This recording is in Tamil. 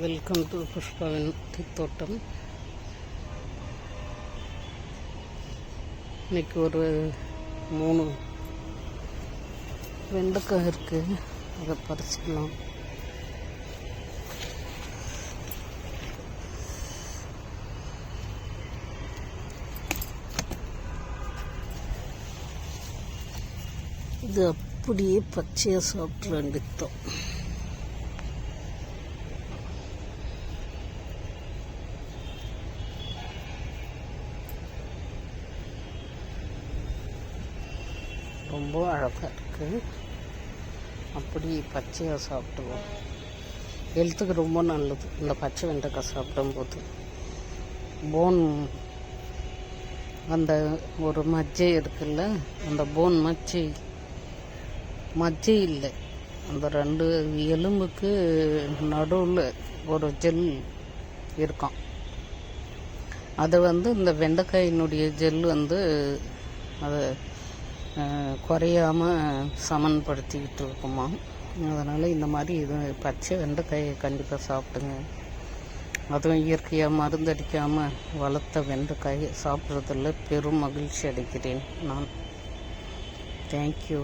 வெல்கம் டு புஷ்பாவின் தோட்டம் இன்னைக்கு ஒரு மூணு வெண்டைக்காய் இருக்குது அதை பறிச்சுக்கலாம். இது அப்படியே பச்சையாக சாப்பிட்ற வேண்டியதுதான் ரொம்ப அழகாக இருக்குது அப்படி பச்சையாக சாப்பிடுவோம். ஹெல்த்துக்கு ரொம்ப நல்லது. இந்த பச்சை வெண்டைக்காய் சாப்பிடும்போது. போன் அந்த ஒரு மஜ்ஜை இருக்குல்ல அந்த போன் மஜ்ஜை. மஜ்ஜை இல்லை. அந்த ரெண்டு எலும்புக்கு நடுவில் ஒரு ஜெல் இருக்கும். அது வந்து இந்த வெண்டைக்காயினுடைய ஜெல் வந்து அதை குறையாமல் குறையாம சமன்படுத்திக்கிட்டு இருக்குமா? அதனால் இந்த மாதிரி இது பச்சை வெண்டைக்காயை கண்டிப்பாக சாப்பிடுங்க. அதுவும் இயற்கையாக மருந்தடிக்காமல் வளர்த்த வெண்டைக்காயை சாப்பிட்றதுல பெரும் மகிழ்ச்சி அடைக்கிறேன் நான். தேங்க்யூ